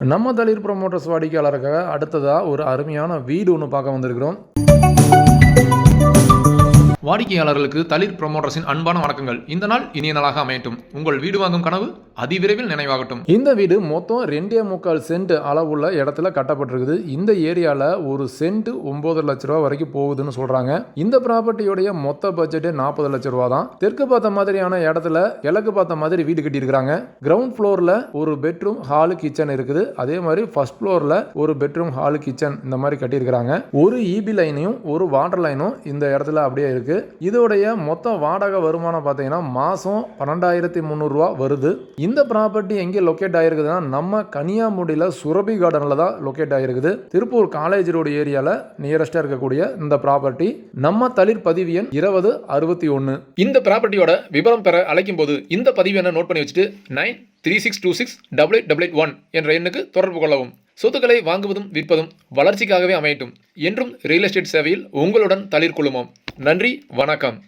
நம்ம தளிர் ப்ரொமோட்டர்ஸ் வாடிக்கையாளருக்காக அடுத்ததாக ஒரு அருமையான வீடு ஒன்று பார்க்க வந்திருக்கிறோம். வாடிக்கையாளர்களுக்கு தளிர் ப்ரொமோட்டர்ஸின் அன்பான வணக்கங்கள். இந்த நாள் இனிய நாளாக அமையட்டும். உங்கள் வீடு வாங்கும் கனவு அதிவிரைவில் நினைவாகட்டும். இந்த வீடு மொத்தம் ரெண்டே முக்கால் சென்ட் அளவுள்ள இடத்துல கட்டப்பட்டிருக்குது. இந்த ஏரியாவில் ஒரு சென்ட் ஒன்பது லட்ச ரூபா வரைக்கும் போகுதுன்னு சொல்கிறாங்க இந்த ப்ராப்பர்ட்டியோடைய மொத்த பட்ஜெட்டே நாற்பது லட்ச ரூபா தான். தெற்கு பார்த்த மாதிரியான இடத்துல கிழக்கு பார்த்த மாதிரி வீடு கட்டியிருக்கிறாங்க. கிரவுண்ட் ஃப்ளோரில் ஒரு பெட்ரூம் ஹாலு கிச்சன் இருக்குது. அதே மாதிரி ஃபர்ஸ்ட் ஃப்ளோரில் ஒரு பெட்ரூம் ஹாலு கிச்சன் இந்த மாதிரி கட்டியிருக்கிறாங்க. ஒரு இபி லைனையும் ஒரு வாட்டர் லைனும் இந்த இடத்துல அப்படியே இருக்கு. இதோடைய மொத்த வாடகை வருமானம் பார்த்தீங்கன்னா மாதம் பன்னெண்டாயிரத்தி முந்நூறுரூவா வருது. இந்த ப்ராப்பர்ட்டி எங்கே லொக்கேட் ஆகிருக்குதுன்னா நம்ம கனியாமுடியில் சுரபி கார்டனில் தான் லொக்கேட் ஆகிருக்குது திருப்பூர் காலேஜ் ரோடு ஏரியாவில் நியரஸ்டாக இருக்கக்கூடிய இந்த ப்ராப்பர்ட்டி நம்ம தளிர் பதிவு எண் இருபது அறுபத்தி ஒன்று இந்த ப்ராப்பர்ட்டியோட விவரம் பெற அழைக்கும் போது இந்த பதிவு என்ன நோட் பண்ணி வச்சுட்டு nine three six two six double eight double eight one என்ற எண்ணுக்கு தொடர்பு கொள்ளவும். சொத்துக்களை வாங்குவதும் விற்பதும் வளர்ச்சிக்காகவே அமையட்டும். என்றும் ரியல் எஸ்டேட் சேவையில் உங்களுடன் தளிர் குழுமம் நன்றி வணக்கம்.